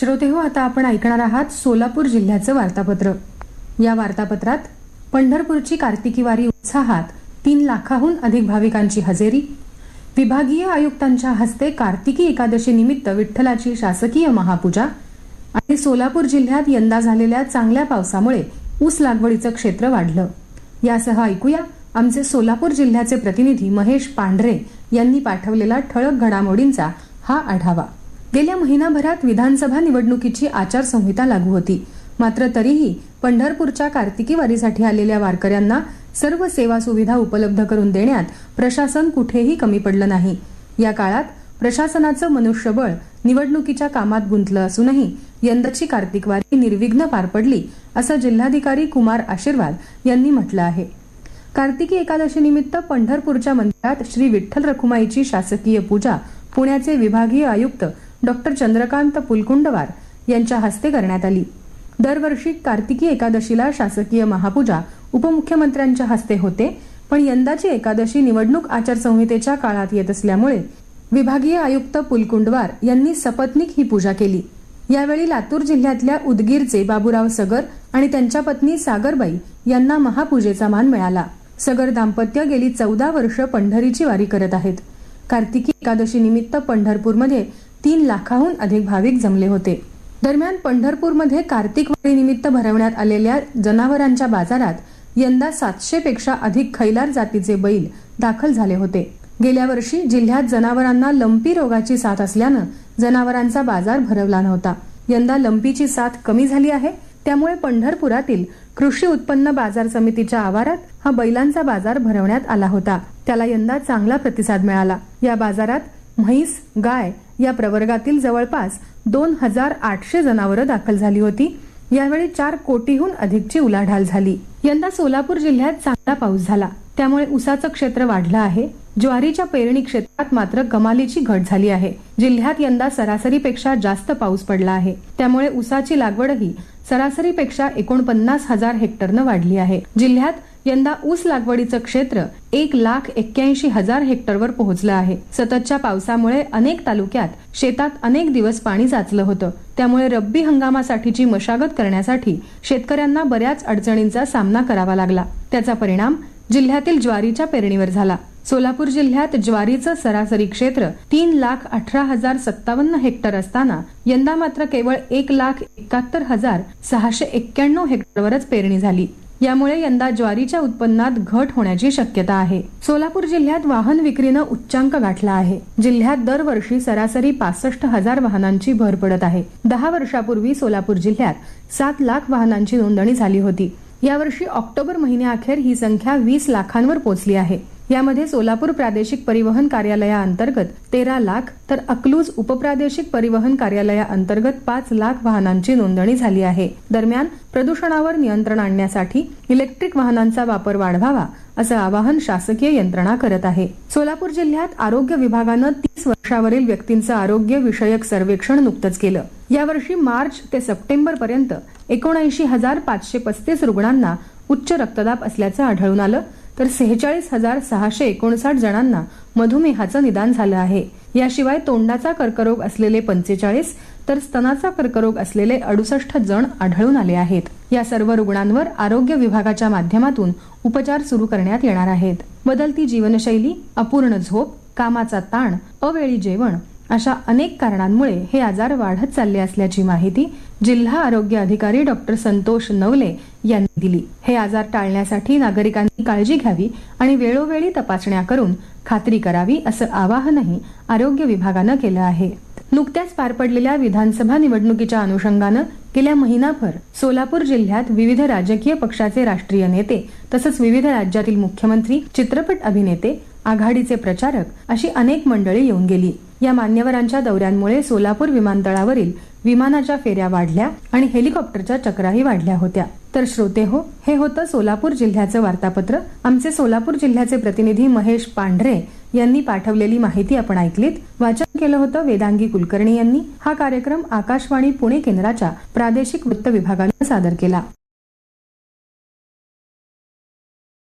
श्रोते हो आता आपण ऐकणार आहात सोलापूर जिल्ह्याचं वार्तापत्र. या वार्तापत्रात पंढरपूरची कार्तिकी वारी उत्साहात तीन लाखाहून अधिक भाविकांची हजेरी. विभागीय आयुक्तांच्या हस्ते कार्तिकी एकादशी निमित्त विठ्ठलाची शासकीय महापूजा आणि सोलापूर जिल्ह्यात यंदा झालेल्या चांगल्या पावसामुळे ऊस लागवडीचं क्षेत्र वाढलं. यासह ऐकूया आमचे सोलापूर जिल्ह्याचे प्रतिनिधी महेश पांढरे यांनी पाठवलेला ठळक घडामोडींचा हा आढावा. गेल्या महिनाभरात विधानसभा निवडणुकीची आचारसंहिता लागू होती. मात्र तरीही पंढरपूरच्या कार्तिकी वारीसाठी आलेल्या वारकऱ्यांना सर्व सेवा सुविधा उपलब्ध करून देण्यात प्रशासन कुठेही कमी पडलं नाही. या काळात प्रशासनाचं मनुष्यबळ निवडणुकीच्या कामात गुंतलं असूनही यंदाची कार्तिक वारी निर्विघ्न पार पडली असं जिल्हाधिकारी कुमार आशीर्वाद यांनी म्हटलं आहे. कार्तिकी एकादशीनिमित्त पंढरपूरच्या मंदिरात श्री विठ्ठल रखुमाईची शासकीय पूजा पुण्याचे विभागीय आयुक्त डॉक्टर चंद्रकांत पुलकुंडवार यांच्या हस्ते करण्यात आली. दरवर्षी कार्तिकी एकादशीला शासकीय महापूजा उपमुख्यमंत्र्यांच्या हस्ते होते पण यंदाची एकादशी निवडणूक आचारसंहितेच्या काळात येत असल्यामुळे विभागीय आयुक्त पुलकुंडवार यांनी सपत्नीक ही पूजा केली. यावेळी लातूर जिल्ह्यातल्या उदगीरचे बाबूराव सगर आणि त्यांच्या पत्नी सागरबाई यांना महापूजेचा मान मिळाला. सगर दाम्पत्य गेली चौदा वर्ष पंढरीची वारी करत आहेत. कार्तिकी एकादशी निमित्त पंढरपूरमध्ये तीन लाखाहून अधिक भाविक जमले होते. दरम्यान पंढरपूरमध्ये कार्तिक वारीनिमित्त भरवण्यात आलेल्या जनावरांच्या बाजारात यंदा सातशे पेक्षा अधिक खैलार जातीचे बैल दाखल झाले होते. गेल्या वर्षी जिल्ह्यात जनावरांना लंपी रोगाची साथ असल्यानं जनावरांचा बाजार भरवला नव्हता. यंदा लंपीची साथ कमी झाली आहे. त्यामुळे पंढरपुरातील कृषी उत्पन्न बाजार समितीच्या आवारात हा बैलांचा बाजार भरवण्यात आला होता. त्याला यंदा चांगला प्रतिसाद मिळाला. या बाजारात म्हैस गाय या प्रवर्गातील जवळपास दोन हजार आठशे जनावरं दाखल झाली होती. यावेळी चार कोटीहून अधिकची उलाढाल झाली. यंदा सोलापूर जिल्ह्यात चांगला पाऊस झाला. त्यामुळे उसाचं क्षेत्र वाढलं आहे. ज्वारीच्या पेरणी क्षेत्रात मात्र कमालीची घट झाली आहे. जिल्ह्यात यंदा सरासरीपेक्षा जास्त पाऊस पडला आहे. त्यामुळे उसाची लागवडही सरासरीपेक्षा एकोणपन्नास हजार हेक्टरनं वाढली आहे. जिल्ह्यात यंदा ऊस लागवडीचं क्षेत्र एक लाख एक्क्याऐंशी हजार हेक्टरवर पोहोचलं आहे. सततच्या पावसामुळे अनेक तालुक्यात शेतात अनेक दिवस पाणी साचलं होतं. त्यामुळे रब्बी हंगामासाठीची मशागत करण्यासाठी शेतकऱ्यांना बऱ्याच अडचणींचा सामना करावा लागला. त्याचा परिणाम जिल्ह्यातील ज्वारीच्या पेरणीवर झाला. सोलापूर जिल्ह्यात ज्वारीचं सरासरी क्षेत्र तीन लाख अठरा हजार सत्तावन्न हेक्टर असताना यंदा मात्र केवळ एक लाख एकाहत्तर हजार सहाशे एक्क्याण्णव हेक्टरवरच पेरणी झाली. यामुळे यंदा ज्वारीच्या उत्पन्नात घट होण्याची शक्यता आहे. सोलापूर जिल्ह्यात वाहन विक्रीनं उच्चांक गाठला आहे. जिल्ह्यात दरवर्षी सरासरी पासष्ट हजार वाहनांची भर पडत आहे. दहा वर्षापूर्वी सोलापूर जिल्ह्यात सात लाख वाहनांची नोंदणी झाली होती. यावर्षी ऑक्टोबर महिन्याअखेर ही संख्या वीस लाखांवर पोहोचली आहे. यामध्ये सोलापूर प्रादेशिक परिवहन कार्यालयाअंतर्गत तेरा लाख तर अकलूज उपप्रादेशिक परिवहन कार्यालयाअंतर्गत पाच लाख वाहनांची नोंदणी झाली आहे. दरम्यान प्रदूषणावर नियंत्रण आणण्यासाठी इलेक्ट्रिक वाहनांचा वापर वाढवावा असं आवाहन शासकीय यंत्रणा करत आहे. सोलापूर जिल्ह्यात आरोग्य विभागानं तीस वर्षावरील व्यक्तींचं आरोग्य विषयक सर्वेक्षण नुकतंच केलं. यावर्षी मार्च ते सप्टेंबर पर्यंत एकोणऐंशी हजार पाचशे पस्तीस रुग्णांना उच्च रक्तदाब असल्याचं आढळून आलं. तर सेहेचाळीस हजार सहाशे एकोणसाठ जणांना मधुमेहाचं निदान झालं आहे. याशिवाय तोंडाचा कर्करोग असलेले पंचेचाळीस तर स्तनाचा कर्करोग असलेले अडुसष्ट जण आढळून आले आहेत. या सर्व रुग्णांवर आरोग्य विभागाच्या माध्यमातून उपचार सुरू करण्यात येणार आहेत. बदलती जीवनशैली अपूर्ण झोप कामाचा ताण अवेळी जेवण अशा अनेक कारणांमुळे हे आजार वाढत चालले असल्याची माहिती जिल्हा आरोग्य अधिकारी डॉक्टर संतोष नवले यांनी दिली. हे आजार टाळण्यासाठी नागरिकांनी काळजी घ्यावी आणि वेळोवेळी तपासण्या करून खात्री करावी असं आवाहनही आरोग्य विभागानं केलं आहे. नुकत्याच पार पडलेल्या विधानसभा निवडणुकीच्या अनुषंगानं गेल्या महिनाभर सोलापूर जिल्ह्यात विविध राजकीय पक्षाचे राष्ट्रीय नेते तसंच विविध राज्यातील मुख्यमंत्री चित्रपट अभिनेते आघाडीचे प्रचारक अशी अनेक मंडळी येऊन गेली. या मान्यवरांच्या दौऱ्यांमुळे सोलापूर विमानतळावरील विमानाच्या फेऱ्या वाढल्या आणि हेलिकॉप्टरच्या चक्राही वाढल्या होत्या. तर श्रोते हो हे होतं सोलापूर जिल्ह्याचं वार्तापत्र. आमचे सोलापूर जिल्ह्याचे प्रतिनिधी महेश पांढरे यांनी पाठवलेली माहिती आपण ऐकलीत. वाचन केलं होतं वेदांगी कुलकर्णी यांनी. हा कार्यक्रम आकाशवाणी पुणे केंद्राच्या प्रादेशिक वृत्त विभागानं सादर केला.